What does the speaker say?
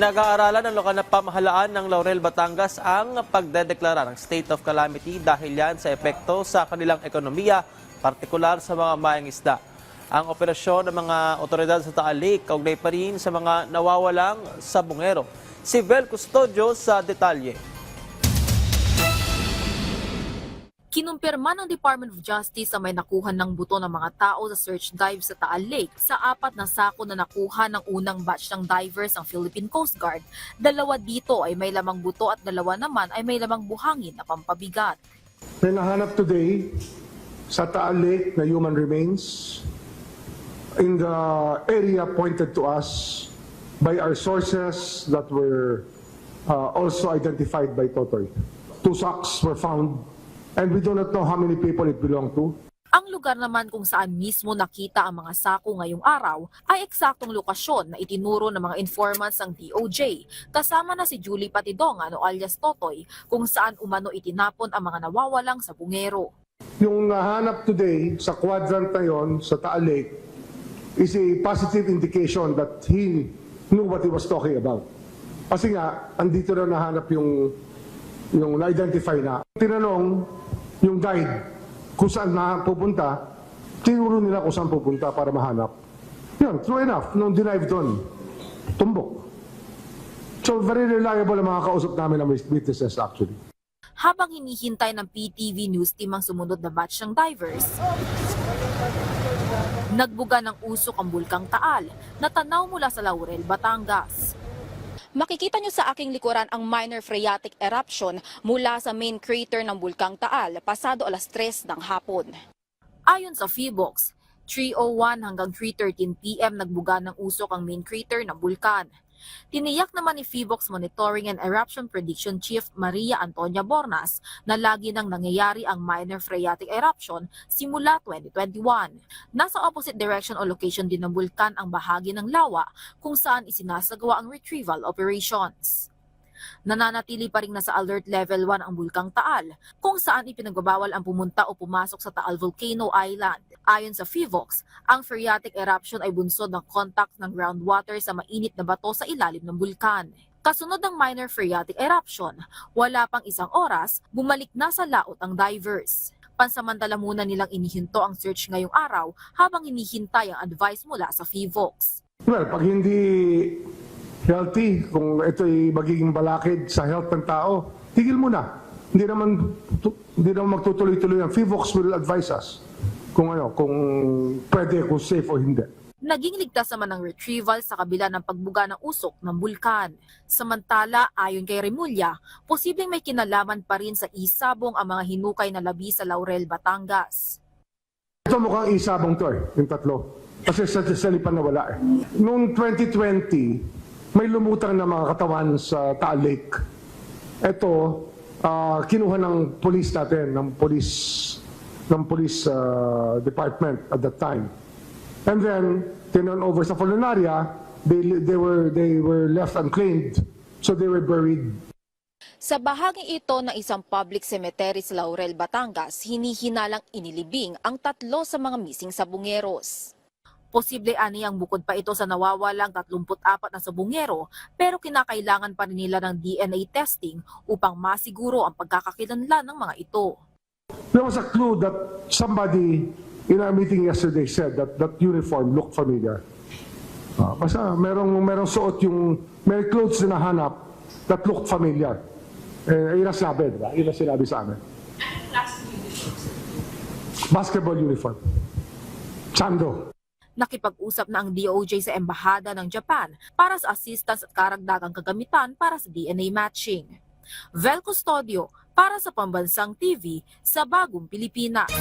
Pinag-aaralan ng lokal na pamahalaan ng Laurel, Batangas ang pagdedeklara ng state of calamity dahil yan sa epekto sa kanilang ekonomiya, partikular sa mga maing isda. Ang operasyon ng mga otoridad sa Taal Lake kaugnay pa rin sa mga nawawalang sabungero. Si Vel Custodio sa detalye. Kinumpirma ng Department of Justice na may nakuha ng buto ng mga tao sa search dive sa Taal Lake sa apat na sako na nakuha ng unang batch ng divers ng Philippine Coast Guard. Dalawa dito ay may lamang buto at dalawa naman ay may lamang buhangin na pampabigat. May nahanap today sa Taal Lake na human remains in the area pointed to us by our sources that were uh, also identified by Totoy. Two sacks were found and we do not know how many people it belonged to. Ang lugar naman kung saan mismo nakita ang mga sako ngayong araw ay eksaktong lokasyon na itinuro ng mga informants ng DOJ kasama na si Julie Patidongan o alias Totoy kung saan umano itinapon ang mga nawawalang sa bungero. Yung nahanap today sa quadrant na yon sa Taal Lake is a positive indication that he knew what he was talking about. Kasi nga, andito na nahanap yung yung na-identify na. Tinanong yung guide kung saan na pupunta, tinuro nila kung saan pupunta para mahanap. Yun, true enough, nung dinive doon, tumbok. So very reliable ang mga kausap namin ng witnesses actually. Habang hinihintay ng PTV News team ang sumunod na batch ng divers, nagbuga ng usok ang bulkang Taal na tanaw mula sa Laurel, Batangas. Makikita nyo sa aking likuran ang minor phreatic eruption mula sa main crater ng Bulkang Taal pasado alas 3 ng hapon. Ayon sa Feebox, 3.01 hanggang 3.13 p.m. nagbuga ng usok ang main crater ng bulkan. Tiniyak naman ni Feebox Monitoring and Eruption Prediction Chief Maria Antonia Bornas na lagi nang nangyayari ang minor phreatic eruption simula 2021. Nasa opposite direction o location din ng bulkan ang bahagi ng lawa kung saan isinasagawa ang retrieval operations. Nananatili pa rin nasa alert level 1 ang bulkang Taal, kung saan ipinagbabawal ang pumunta o pumasok sa Taal Volcano Island. Ayon sa FIVOX, ang phreatic eruption ay bunsod ng contact ng groundwater sa mainit na bato sa ilalim ng bulkan. Kasunod ng minor phreatic eruption, wala pang isang oras, bumalik na sa laot ang divers. Pansamantala muna nilang inihinto ang search ngayong araw habang hinihintay ang advice mula sa FIVOX. Well, pag hindi healthy, kung ito'y magiging balakid sa health ng tao, tigil muna. Hindi naman, hindi naman magtutuloy-tuloy ang FIVOX will advise us kung ano, kung pwede, kung safe o hindi. Naging ligtas naman ang retrieval sa kabila ng pagbuga ng usok ng bulkan. Samantala, ayon kay Remulla, posibleng may kinalaman pa rin sa isabong ang mga hinukay na labi sa Laurel, Batangas. Ito mukhang isabong to eh, yung tatlo. Kasi sa, sa lipan na wala eh. Noong 2020, may lumutang na mga katawan sa Taal Lake. Ito, ah, kinuha ng police natin, ng police, ng police ah, department at that time. And then, tinan over sa Fulanaria, they, they, were, they were left unclaimed. So they were buried. Sa bahaging ito ng isang public cemetery sa Laurel, Batangas, hinihinalang inilibing ang tatlo sa mga missing sabungeros. Posible ani ang bukod pa ito sa nawawalang 34 na sabungero pero kinakailangan pa rin nila ng DNA testing upang masiguro ang pagkakakilanlan ng mga ito. There was a clue that somebody in our meeting yesterday said that that uniform looked familiar. Ah, basta merong merong suot yung may clothes na nahanap that looked familiar. Eh, yun ang sinabi, di ba? Yun ang sinabi sa amin. Basketball uniform. Sando. Nakipag-usap na ang DOJ sa Embahada ng Japan para sa assistance at karagdagang kagamitan para sa DNA matching. Vel Custodio para sa Pambansang TV sa Bagong Pilipinas.